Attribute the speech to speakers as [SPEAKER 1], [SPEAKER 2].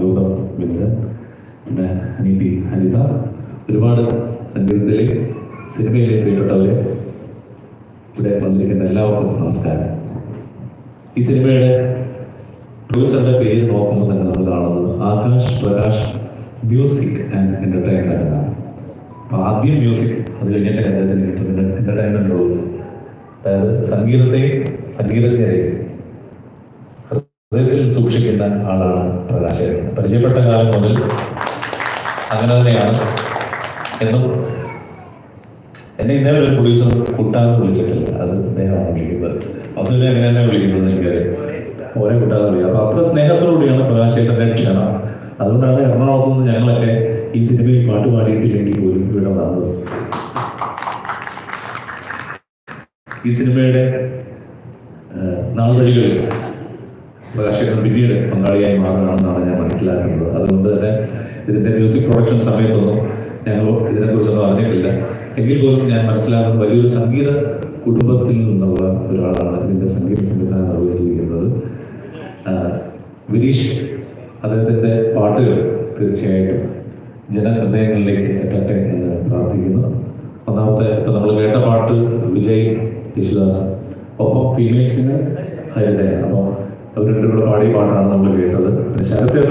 [SPEAKER 1] ഗൗതം വിൻസൻ പിന്നെ അനീതി അനിത ഒരുപാട് സംഗീതത്തിലെ സിനിമയിലെ പ്രിയപ്പെട്ടവരെ ഇവിടെ വന്നിരിക്കുന്ന എല്ലാവർക്കും നമസ്കാരം. ഈ സിനിമയുടെ പ്രൊഡ്യൂസറുടെ പേര് നോക്കുമ്പോൾ തന്നെ നമ്മൾ കാണുന്നത് Akash Prakash music and entertainment ആണ് അപ്പൊ ആദ്യം മ്യൂസിക് അത് കഴിഞ്ഞിട്ട് അദ്ദേഹത്തിന് കിട്ടുന്ന എന്റർടൈൻമെന്റ് ഉള്ളൂ. അതായത് സംഗീതത്തെയും സംഗീതജ്ഞരെയും ഹൃദയത്തിൽ സൂക്ഷിക്കുന്ന ആളാണ് പ്രകാശ് പരിചയപ്പെട്ട കാലം മുതൽ അങ്ങനെ തന്നെയാണ്. എന്നും എന്നെ ഇന്നലെ ഒരു പ്രൊഡ്യൂസർ കുട്ടാന്ന് വിളിച്ചിട്ടില്ല. അത് അദ്ദേഹമാണ് വിളിക്കുന്നത്. അതുവരെ അങ്ങനെ തന്നെ വിളിക്കുന്നത് എനിക്കറിയാം ഓരോ കുട്ടാന്ന് വിളിക്കുക അപ്പൊ അത്ര സ്നേഹത്തോടുകൂടിയാണ് പ്രകാശേട്ടന്റെ ക്ഷണം അതുകൊണ്ടാണ് എറണാകുളത്ത് നിന്ന് ഞങ്ങളൊക്കെ ഈ സിനിമയിൽ പാട്ട് പാടിയിട്ടില്ലെങ്കിൽ പോലും ഇവിടെ വന്നത്. ഈ സിനിമയുടെ നാളുവഴികളിൽ പ്രകാശകൻ പിന്നീട് പങ്കാളിയായി മാറുകയാണെന്നാണ് ഞാൻ മനസ്സിലാക്കുന്നത്. അതുകൊണ്ട് തന്നെ ഇതിന്റെ മ്യൂസിക് പ്രൊഡക്ഷൻ സമയത്തൊന്നും ഞങ്ങൾ ഇതിനെക്കുറിച്ചൊന്നും അറിഞ്ഞിട്ടില്ല. എങ്കിൽ പോലും ഞാൻ മനസ്സിലാക്കുന്നത് വലിയൊരു സംഗീത കുടുംബത്തിൽ നിന്നുള്ള ഒരാളാണ് ഇതിന്റെ സംഗീത സംവിധാനം നിർവഹിച്ചിരിക്കുന്നത്. വിരീഷ് അദ്ദേഹത്തിന്റെ പാട്ടുകൾ തീർച്ചയായിട്ടും ജനഹൃദയങ്ങളിലേക്ക് എത്തട്ടെ എന്ന് പ്രാർത്ഥിക്കുന്നു. ഒന്നാമത്തെ ഇപ്പൊ നമ്മൾ കേട്ട പാട്ട് വിജയ് യേശുദാസ് ഒപ്പം ഫീമെയിൽസിന് ഹരിതയാണ് അപ്പോൾ അവർ രണ്ടും കൂടെ പാടിയ പാട്ടാണ് നമ്മൾ കേട്ടത്. ശരത്തേട്ടൻ